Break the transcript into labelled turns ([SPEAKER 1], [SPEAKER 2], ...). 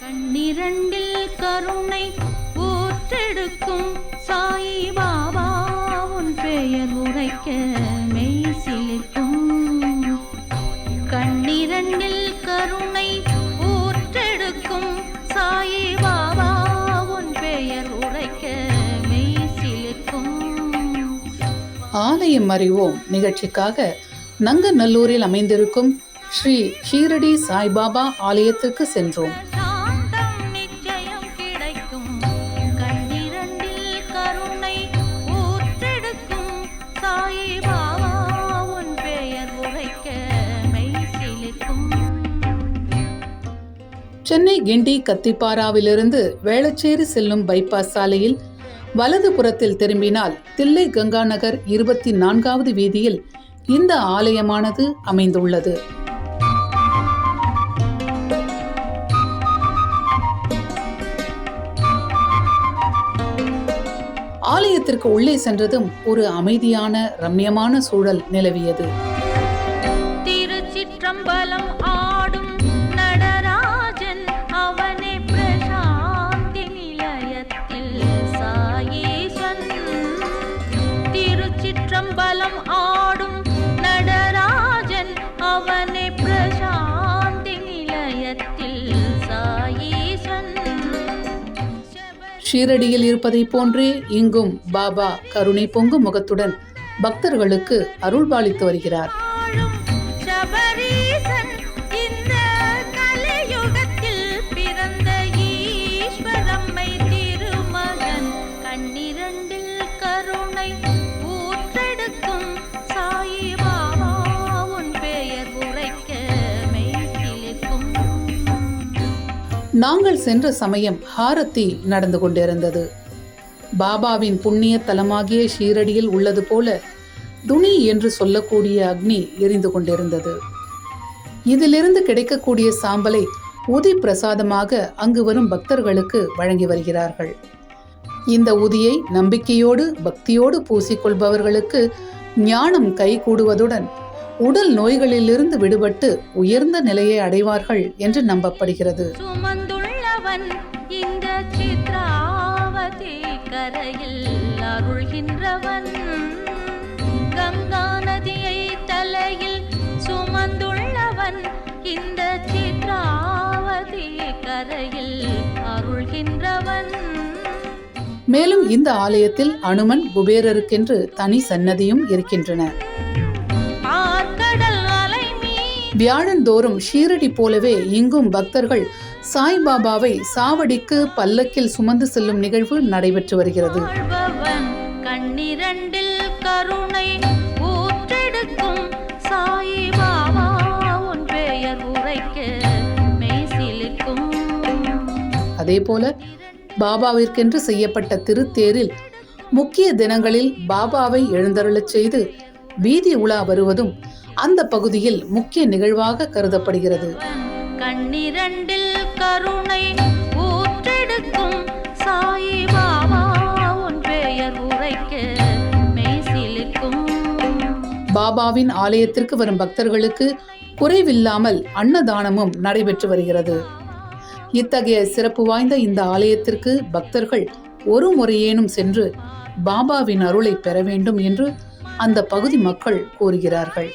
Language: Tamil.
[SPEAKER 1] கண்ணிரண்டில் கருணை ஊற்றெடுக்கும் சாயி பாபா உன் பெயர் உரைக்க மெய் சிலிக்கும் கண்ணிரண்டில் கருணை ஊற்றெடுக்கும் சாயி பாபா உன் பெயர் உரைக்க மெய் சிலிக்கும்
[SPEAKER 2] ஆலயம் அறிவோம் நிகழ்ச்சிக்காக நங்கநல்லூரில் அமைந்திருக்கும் ஸ்ரீ ஷீரடி சாய்பாபா ஆலயத்திற்கு சென்றோம். சென்னை கிண்டி கத்திப்பாராவிலிருந்து வேளச்சேரி செல்லும் பைபாஸ் சாலையில் வலது புறத்தில் திரும்பினால் தில்லை கங்கா நகர் இருபத்தி நான்காவது வீதியில் இந்த ஆலயமானது அமைந்துள்ளது. ஆலயத்திற்கு உள்ளே சென்றதும் ஒரு அமைதியான ரம்யமான சூழல் நிலவியது. ஷீரடியில் இருப்பதைப் போன்றே இங்கும் பாபா கருணை பொங்கும் முகத்துடன் பக்தர்களுக்கு அருள்பாலித்து வருகிறார். நாங்கள் சென்ற சமயம் ஹாரத்தி நடந்து கொண்டிருந்தது. பாபாவின் புண்ணிய தலமாகிய ஷீரடியில் உள்ளது போல துணி என்று சொல்லக்கூடிய அக்னி எரிந்து கொண்டிருந்தது. இதிலிருந்து கிடைக்கக்கூடிய சாம்பலை உதி பிரசாதமாக அங்கு வரும் பக்தர்களுக்கு வழங்கி வருகிறார்கள். இந்த உதியை நம்பிக்கையோடு பக்தியோடு பூசிக்கொள்பவர்களுக்கு ஞானம் கைகூடுவதுடன் உடல் நோய்களிலிருந்து விடுபட்டு உயர்ந்த நிலையை அடைவார்கள் என்று நம்பப்படுகிறது.
[SPEAKER 1] சுமந்துள்ளவன் இந்த சித்ராவதி கரையில் அருள்கின்றவன். கங்கா நதியை தலையில் சுமந்துள்ளவன் இந்த சித்ராவதி கரையில் அருள்கின்றவன்.
[SPEAKER 2] மேலும் இந்த ஆலயத்தில் அனுமன் குபேரருக்கென்று தனி சன்னதியும் இருக்கின்றன. வியாழந்தோறும் ஷீரடி போலவே இங்கும் பக்தர்கள் சாய்பாபாவை சாவடிக்கு பல்லக்கில் சுமந்து செல்லும் நிகழ்வு நடைபெற்று வருகிறது.
[SPEAKER 1] கண்ணிரண்டில் கருணை ஊற்றெடுக்கும் சாயி பாபா உன் பெயர் உரைக்க மெய்சிலிருக்கும்
[SPEAKER 2] அதேபோல பாபாவிற்கென்று செய்யப்பட்ட திருத்தேரில் முக்கிய தினங்களில் பாபாவை எழுந்தருளச் செய்து வீதி உலா வருவதும் அந்த பகுதியில் முக்கிய நிகழ்வாக கருதப்படுகிறது.
[SPEAKER 1] கண்ணிரண்டில் கருணை ஊற்றெடுக்கும் சாயி பாபா உன் பெயர் உரைக்க மெய்சிலிருக்கும்
[SPEAKER 2] பாபாவின் ஆலயத்திற்கு வரும் பக்தர்களுக்கு குறைவில்லாமல் அன்னதானமும் நடைபெற்று வருகிறது. இத்தகைய சிறப்பு வாய்ந்த இந்த ஆலயத்திற்கு பக்தர்கள் ஒரு முறையேனும் சென்று பாபாவின் அருளை பெற வேண்டும் என்று அந்த பகுதி மக்கள் கூறுகிறார்கள்.